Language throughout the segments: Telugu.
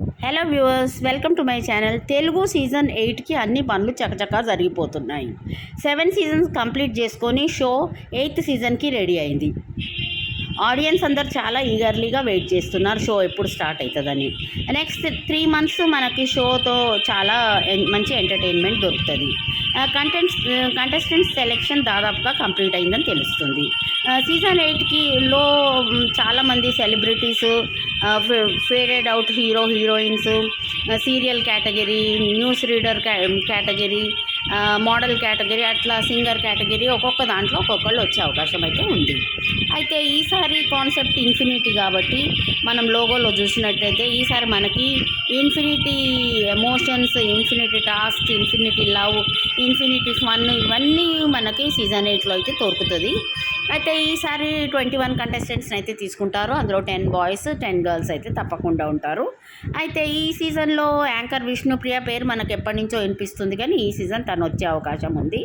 Hello viewers welcome to my channel Telugu season ఎయిట్కి అన్ని పనులు చకచకా జరిగిపోతున్నాయి. సెవెన్ సీజన్స్ కంప్లీట్ చేసుకొని షో ఎయిత్ సీజన్కి రెడీ అయింది. ఆడియన్స్ అందరు చాలా ఈగర్లీగా వెయిట్ చేస్తున్నారు. షో ఎప్పుడు స్టార్ట్ అవుతుందని నెక్స్ట్ త్రీ మంత్స్ మనకి షోతో చాలా మంచి ఎంటర్టైన్మెంట్ దొరుకుతుంది. కంటెంట్స్ కంటెస్టెంట్స్ సెలెక్షన్ దాదాపుగా కంప్లీట్ అయిందని తెలుస్తుంది. సీజన్ ఎయిట్కి లో చాలామంది celebrities faded out hero heroines serial category news reader category model category అట్లా సింగర్ కేటగిరీ ఒక్కొక్క దాంట్లో ఒక్కొక్కళ్ళు వచ్చే అవకాశం అయితే ఉంది. అయితే ఈసారి కాన్సెప్ట్ ఇన్ఫినిటీ కాబట్టి మనం లోగోలో చూసినట్టయితే ఈసారి మనకి infinity emotions infinity task infinity love infinity fun ఇవన్నీ మనకి సీజన్ ఎయిట్లో అయితే దొరుకుతుంది. అయితే ఈసారి ట్వంటీ వన్ కంటెస్టెంట్స్ని అయితే తీసుకుంటారు. అందులో టెన్ బాయ్స్ టెన్ గర్ల్స్ అయితే తప్పకుండా ఉంటారు. అయితే ఈ సీజన్లో యాంకర్ విష్ణుప్రియ పేరు మనకు ఎప్పటి నుంచో వినిపిస్తుంది కానీ ఈ సీజన్ తను వచ్చే అవకాశం ఉంది.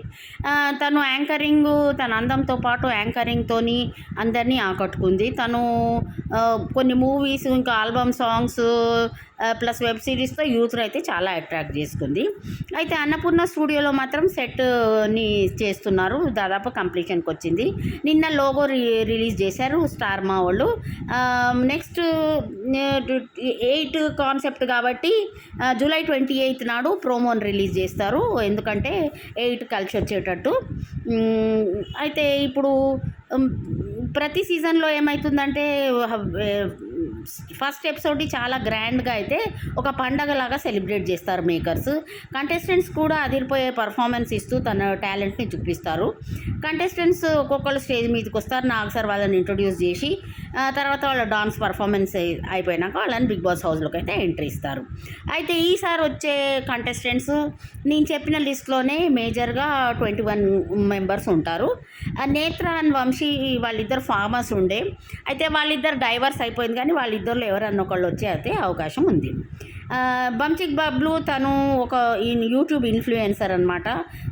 తను యాంకరింగ్ తన అందంతో పాటు యాంకరింగ్తోని అందరినీ ఆకట్టుకుంది. తను కొన్ని మూవీస్ ఇంకా ఆల్బమ్ సాంగ్స్ ప్లస్ వెబ్ సిరీస్తో యూత్ను అయితే చాలా అట్రాక్ట్ చేసుకుంది. అయితే అన్నపూర్ణ స్టూడియోలో మాత్రం సెట్ని చేస్తున్నారు. దాదాపు కంప్లీషన్కి వచ్చింది. నిన్న లోగో రి రిలీజ్ చేశారు స్టార్ మా వాళ్ళు. నెక్స్ట్ ఎయిట్ కాన్సెప్ట్ కాబట్టి జూలై ట్వంటీ ఎయిత్ నాడు ప్రోమోని రిలీజ్ చేస్తారు. ఎందుకంటే ఎయిట్ కలిసి వచ్చేటట్టు. అయితే ఇప్పుడు ప్రతి సీజన్లో ఏమవుతుందంటే ఫస్ట్ ఎపిసోడ్ చాలా గ్రాండ్గా అయితే ఒక పండగలాగా సెలబ్రేట్ చేస్తారు మేకర్స్ కంటెస్టెంట్స్ కూడా అదిరిపోయే పర్ఫార్మెన్స్ ఇస్తూ తన టాలెంట్ని చూపిస్తారు. కంటెస్టెంట్స్ ఒక్కొక్కరు స్టేజ్ మీదకి వస్తారు నాకు సార్ వాళ్ళని ఇంట్రొడ్యూస్ చేసి తర్వాత వాళ్ళ డాన్స్ పర్ఫార్మెన్స్ అయిపోయినాక వాళ్ళని బిగ్ బాస్ హౌస్లోకి అయితే ఎంట్రీ ఇస్తారు. అయితే ఈసారి వచ్చే కంటెస్టెంట్స్ నేను చెప్పిన లిస్ట్లోనే మేజర్గా ట్వంటీ వన్ మెంబర్స్ ఉంటారు. నేత్ర అండ్ వంశీ వాళ్ళిద్దరు ఫార్మర్స్ ఉండే. అయితే వాళ్ళిద్దరు డైవర్స్ అయిపోయింది కానీ వాళ్ళు వాళ్ళిద్దరిలో ఎవరన్నా ఒకళ్ళు వచ్చే అయితే అవకాశం ఉంది. బంచిక్ బాబ్లు తను ఒక యూట్యూబ్ ఇన్ఫ్లుయెన్సర్ అనమాట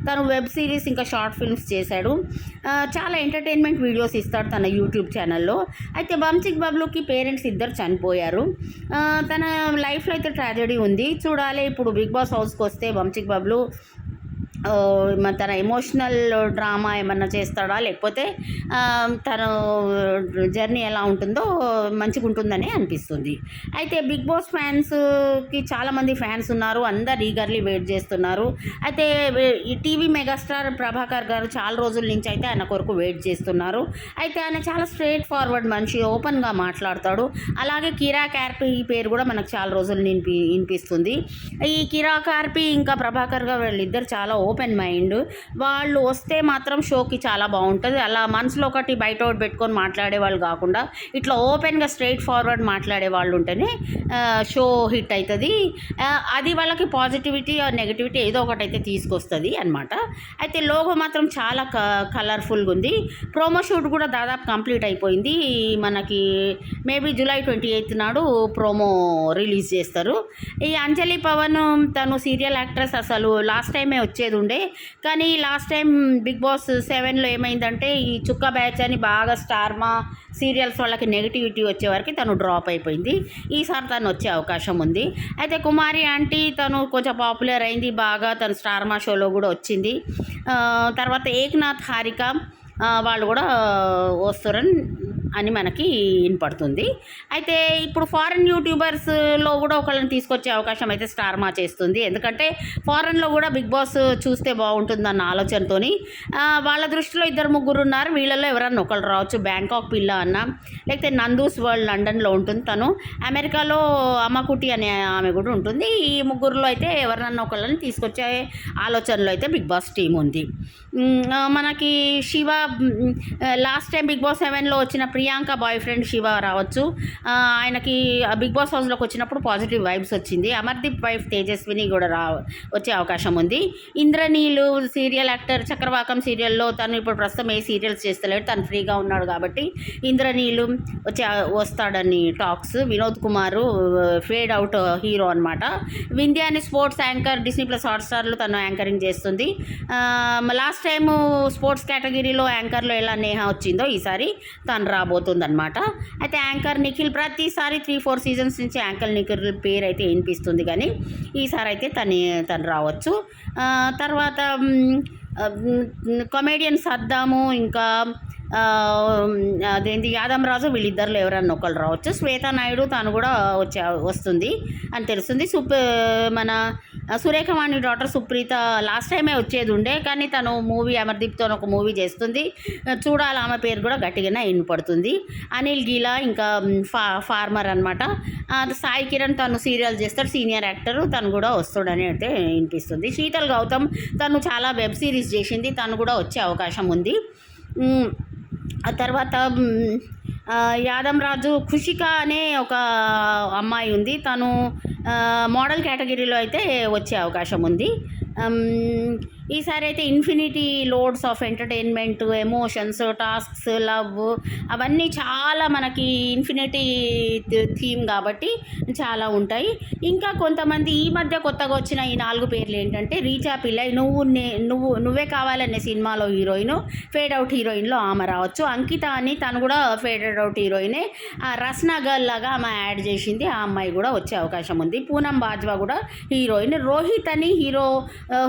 తను వెబ్ సిరీస్ ఇంకా షార్ట్ ఫిల్మ్స్ చేశాడు. చాలా ఎంటర్టైన్మెంట్ వీడియోస్ ఇస్తాడు తన యూట్యూబ్ ఛానల్లో. అయితే బంచిక్ బాబ్లుకి పేరెంట్స్ ఇద్దరు చనిపోయారు. తన లైఫ్లో అయితే ట్రాజడీ ఉంది. చూడాలి ఇప్పుడు బిగ్ బాస్ హౌస్కి వస్తే బంచిక్ బాబ్లు తన ఎమోషనల్ డ్రామా ఏమన్నా చేస్తాడా? లేకపోతే తన జర్నీ ఎలా ఉంటుందో మంచిగా ఉంటుందని అనిపిస్తుంది. అయితే బిగ్ బాస్ ఫ్యాన్స్కి చాలామంది ఫ్యాన్స్ ఉన్నారు. అందరు ఈగర్లీ వెయిట్ చేస్తున్నారు. అయితే ఈ టీవీ మెగాస్టార్ ప్రభాకర్ గారు చాలా రోజుల నుంచి అయితే ఆయన కొరకు వెయిట్ చేస్తున్నారు. అయితే ఆయన చాలా స్ట్రేట్ ఫార్వర్డ్ మనిషి ఓపెన్గా మాట్లాడతాడు. అలాగే కిరా కార్పీ ఈ పేరు కూడా మనకు చాలా రోజులు వినిపి వినిపిస్తుంది. ఈ కిరా కార్పి ఇంకా ప్రభాకర్ గారు వీళ్ళిద్దరు చాలా ఓపెన్ ఓపెన్ మైండ్. వాళ్ళు వస్తే మాత్రం షోకి చాలా బాగుంటుంది. అలా మనసులో ఒకటి బయట ఒకటి పెట్టుకొని మాట్లాడే వాళ్ళు కాకుండా ఇట్లా ఓపెన్గా స్ట్రైట్ ఫార్వర్డ్ మాట్లాడే వాళ్ళు ఉంటేనే షో హిట్ అవుతుంది అది వాళ్ళకి పాజిటివిటీ నెగిటివిటీ ఏదో ఒకటి అయితే తీసుకొస్తుంది అనమాట అయితే లోగో మాత్రం చాలా క కలర్ఫుల్గా ఉంది. ప్రోమో షూట్ కూడా దాదాపు కంప్లీట్ అయిపోయింది. మనకి మేబీ జూలై ట్వంటీ ఎయిత్ నాడు ప్రోమో రిలీజ్ చేస్తారు. ఈ అంజలి పవన్ తను సీరియల్ యాక్ట్రెస్ అసలు లాస్ట్ టైమే వచ్చేది ఉండే. కానీ లాస్ట్ టైం బిగ్ బాస్ సెవెన్లో ఏమైందంటే ఈ చుక్క బ్యాచ్ అని బాగా స్టార్మా సీరియల్స్ వాళ్ళకి నెగిటివిటీ వచ్చే వరకు తను డ్రాప్ అయిపోయింది. ఈసారి తను వచ్చే అవకాశం ఉంది. అయితే కుమారి ఆంటీ తను కొంచెం పాపులర్ అయింది బాగా తను స్టార్మా షోలో కూడా వచ్చింది. తర్వాత ఏక్నాథ్ హారిక వాళ్ళు కూడా వస్తారని అని మనకి వినపడుతుంది. అయితే ఇప్పుడు ఫారెన్ యూట్యూబర్స్లో కూడా ఒకళ్ళని తీసుకొచ్చే అవకాశం అయితే స్టార్ మా చేస్తుంది. ఎందుకంటే ఫారెన్లో కూడా బిగ్ బాస్ చూస్తే బాగుంటుందన్న ఆలోచనతోని వాళ్ళ దృష్టిలో ఇద్దరు ముగ్గురు ఉన్నారు. వీళ్ళల్లో ఎవరన్నా ఒకళ్ళు రావచ్చు బ్యాంకాక్ పిల్ల అన్న లేకపోతే నందూస్ వరల్డ్ లండన్లో ఉంటుంది తను. అమెరికాలో అమ్మకుటి అనే ఆమె కూడా ఉంటుంది. ఈ ముగ్గురులో అయితే ఎవరినన్నా ఒకళ్ళని తీసుకొచ్చే ఆలోచనలో అయితే బిగ్ బాస్ టీం ఉంది. మనకి Shiva last time Bigg Boss సెవెన్లో వచ్చిన ప్రియాంక బాయ్ ఫ్రెండ్ శివ రావచ్చు. ఆయనకి ఆ బిగ్ బాస్ హౌస్లోకి వచ్చినప్పుడు పాజిటివ్ వైబ్స్ వచ్చింది. అమర్దీప్ వైఫ్ తేజస్విని కూడా రా వచ్చే అవకాశం ఉంది. ఇంద్రనీలు సీరియల్ యాక్టర్ చక్రవాకం సీరియల్లో తను ఇప్పుడు ప్రస్తుతం ఏ సీరియల్స్ చేస్తలేడు. తను ఫ్రీగా ఉన్నాడు కాబట్టి ఇంద్రనీలు వచ్చే వస్తాడని talks Vinod Kumar fade out hero అనమాట వింధ్య అని స్పోర్ట్స్ యాంకర్ డిస్నీ ప్లస్ హాట్స్టార్లో తను యాంకరింగ్ చేస్తుంది. లాస్ట్ లాస్ట్ టైం స్పోర్ట్స్ కేటగిరీలో యాంకర్లో ఎలా నేహ వచ్చిందో ఈసారి తను రాబోతుందనమాట అయితే యాంకర్ నిఖిల్ ప్రతిసారి త్రీ ఫోర్ సీజన్స్ నుంచి యాంకర్ నిఖిల్ పేరు అయితే వినిపిస్తుంది కానీ ఈసారి అయితే తను తను రావచ్చు. తర్వాత కమేడియన్ సద్దాము ఇంకా అదేంటి యాదమరాజు వీళ్ళిద్దరిలో ఎవరన్నా ఒకళ్ళు రావచ్చు. శ్వేతా నాయుడు తను కూడా వచ్చే వస్తుంది అని తెలుస్తుంది. సుప్ మన సురేఖవాణి డాటర్ సుప్రీత లాస్ట్ టైమే వచ్చేది ఉండే కానీ తను మూవీ అమర్దీప్తో ఒక మూవీ చేస్తుంది. చూడాలి ఆమె పేరు కూడా గట్టిగానే వినపడుతుంది. అనిల్ గీలా ఇంకా ఫా ఫార్మర్ అనమాట సాయి కిరణ్ తను సీరియల్ చేస్తాడు సీనియర్ యాక్టర్ తను కూడా వస్తాడని అయితే వినిపిస్తుంది. శీతల్ గౌతమ్ తను చాలా వెబ్ సిరీస్ చేసింది తను కూడా వచ్చే అవకాశం ఉంది. ఆ తర్వాత యాదమరాజు యాదం రాజు ఖుషిక అనే ఒక అమ్మాయి ఉంది. తను మోడల్ కేటగిరీలో అయితే వచ్చే అవకాశం ఉంది. ఈసారి అయితే infinity loads of entertainment emotions tasks love అవన్నీ చాలా మనకి ఇన్ఫినిటీ థీమ్ కాబట్టి చాలా ఉంటాయి. ఇంకా కొంతమంది ఈ మధ్య కొత్తగా వచ్చిన ఈ నాలుగు పేర్లు ఏంటంటే రీచా పిల్లై నువ్వు నే నువ్వు నువ్వే కావాలనే సినిమాలో హీరోయిన్ ఫేడ్ అవుట్ హీరోయిన్లో ఆమె రావచ్చు. అంకిత అని తను కూడా ఫేడెడ్ అవుట్ హీరోయినే. ఆ రస్నా గర్ల్ లాగా ఆమె యాడ్ చేసింది. ఆ అమ్మాయి కూడా వచ్చే అవకాశం ఉంది. పూనం బాజ్వా కూడా హీరోయిన్. రోహిత్ అని హీరో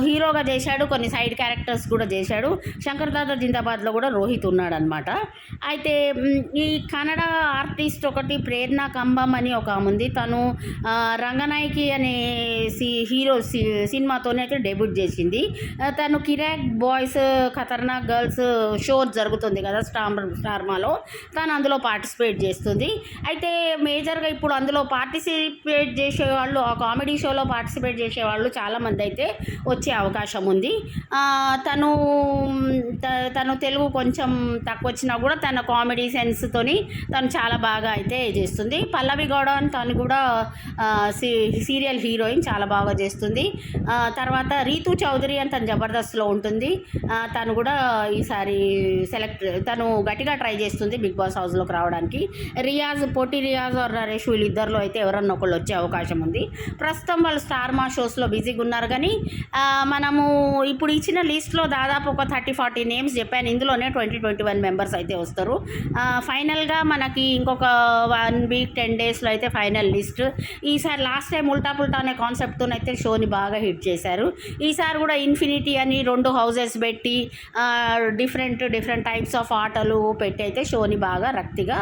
హీరోగా చేశాడు. కొన్ని సైడ్ క్యారెక్టర్స్ కూడా చేశాడు. శంకర్ దాదా జిందాబాద్లో కూడా రోహిత్ ఉన్నాడనమాట అయితే ఈ కన్నడ ఆర్టిస్ట్ ఒకటి ప్రేరణ కంబం అని ఒక ఆమె ఉంది. తను రంగనాయకి అనే సి హీరో సి సినిమాతోనే అయితే డెబ్యూట్ చేసింది. తను కిరాక్ బాయ్స్ ఖతర్నాక్ గర్ల్స్ షో జరుగుతుంది కదా స్టార్ స్టార్మాలో. తను అందులో పార్టిసిపేట్ చేస్తుంది. అయితే మేజర్గా ఇప్పుడు అందులో పార్టిసిపేట్ చేసేవాళ్ళు ఆ కామెడీ షోలో పార్టిసిపేట్ చేసేవాళ్ళు చాలామంది అయితే వచ్చే అవకాశం ఉంది. తను తను తెలుగు కొంచెం తక్కువ వచ్చినా కూడా తన కామెడీ సెన్స్తోని తను చాలా బాగా అయితే చేస్తుంది. పల్లవి గౌడ అని తను కూడా సీ సీరియల్ హీరోయిన్ చాలా బాగా చేస్తుంది. తర్వాత రీతు చౌదరి అని తను జబర్దస్త్లో ఉంటుంది. తను కూడా ఈసారి సెలెక్ట్ తను గట్టిగా ట్రై చేస్తుంది బిగ్ బాస్ హౌస్లోకి రావడానికి. రియాజ్ పొట్టి రియాజ్ ఆర్ నరేష్ వీళ్ళిద్దరిలో అయితే ఎవరన్నా ఒకళ్ళు వచ్చే అవకాశం ఉంది. ప్రస్తుతం వాళ్ళు స్టార్ మా షోస్లో బిజీగా ఉన్నారు కానీ మనము ఇప్పుడు ఇచ్చిన లిస్ట్లో దాదాపు ఒక థర్టీ ఫార్టీ నేమ్స్ చెప్పాను. ఇందులోనే ట్వంటీ ట్వంటీ వన్ మెంబర్స్ అయితే వస్తారు. ఫైనల్గా మనకి ఇంకొక వన్ వీక్ టెన్ డేస్లో అయితే ఫైనల్ లిస్ట్. ఈసారి లాస్ట్ టైం ఉల్టా పుల్టా అనే కాన్సెప్ట్తో అయితే షోని బాగా హిట్ చేశారు. ఈసారి కూడా ఇన్ఫినిటీ అని రెండు హౌజెస్ పెట్టి డిఫరెంట్ డిఫరెంట్ టైప్స్ ఆఫ్ ఆటలు పెట్టి అయితే షోని బాగా రక్తిగా